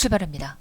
출발합니다.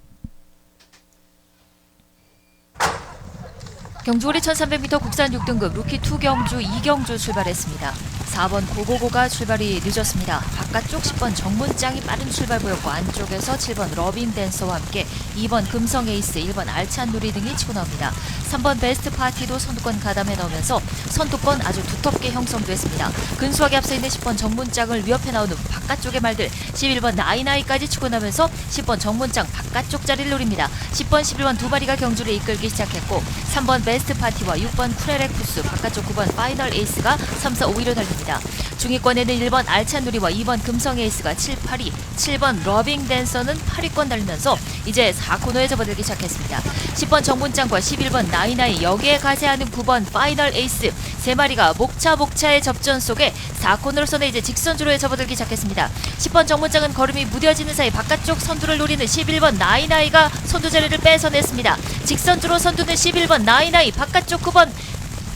경주거리 1300m 국산 6등급 루키 2 경주 2경주 출발했습니다. 4번 고고고가 출발이 늦었습니다. 바깥쪽 10번 정문장이 빠른 출발 보였고 안쪽에서 7번 러빙 댄서와 함께 2번 금성 에이스, 1번 알찬 누리 등이 치고 나옵니다. 3번 베스트 파티도 선두권 가담해 넣으면서 선두권 아주 두텁게 형성됐습니다. 근소하게 앞서 있는 10번 정문장을 위협해 나오는 바깥쪽의 말들 11번 나이나이까지 치고 나면서 10번 정문장 바깥쪽 자리를 노립니다. 10번, 11번 두 마리가 경주를 이끌기 시작했고 3번 베스트 파티와 6번 쿠레레쿠스 바깥쪽 9번 파이널 에이스가 3, 4, 5위로 달립니다. 중위권에는 1번 알찬 누리와 2번 금성 에이스가 7, 8위, 7번 러빙 댄서는 8위권 달리면서 이제 4코너에 접어들기 시작했습니다. 10번 정문장과 11번 나 이나이 여기에 가세하는 9번 파이널 에이스 세 마리가 목차 목차의 접전 속에 4코너로 서는 이제 직선주로에 접어들기 시작했습니다. 10번 정문장은 걸음이 무뎌지는 사이 바깥쪽 선두를 노리는 11번 나이나이가 선두 자리를 뺏어냈습니다. 직선주로 선두는 11번 나이나이 바깥쪽 9번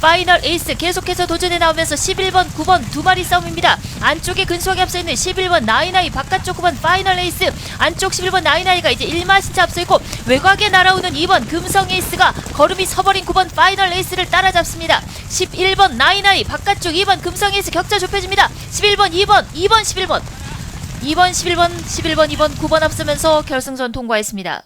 파이널 에이스 계속해서 도전에 나오면서 11번, 9번 두 마리 싸움입니다. 안쪽에 근소하게 앞서 있는 11번 나이나이, 바깥쪽 9번 파이널 에이스, 안쪽 11번 나이나이가 이제 1마신차 앞서 있고 외곽에 날아오는 2번 금성 에이스가 걸음이 서버린 9번 파이널 에이스를 따라잡습니다. 11번 나이나이, 바깥쪽 2번 금성 에이스 격차 좁혀집니다. 11번, 2번, 2번, 11번. 2번, 11번, 11번, 2번, 9번 앞서면서 결승선 통과했습니다.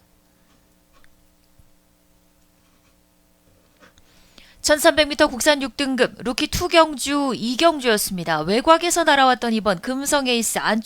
1300m 국산 6등급 루키 2경주 2경주였습니다. 외곽에서 날아왔던 이번 금성 에이스 안쪽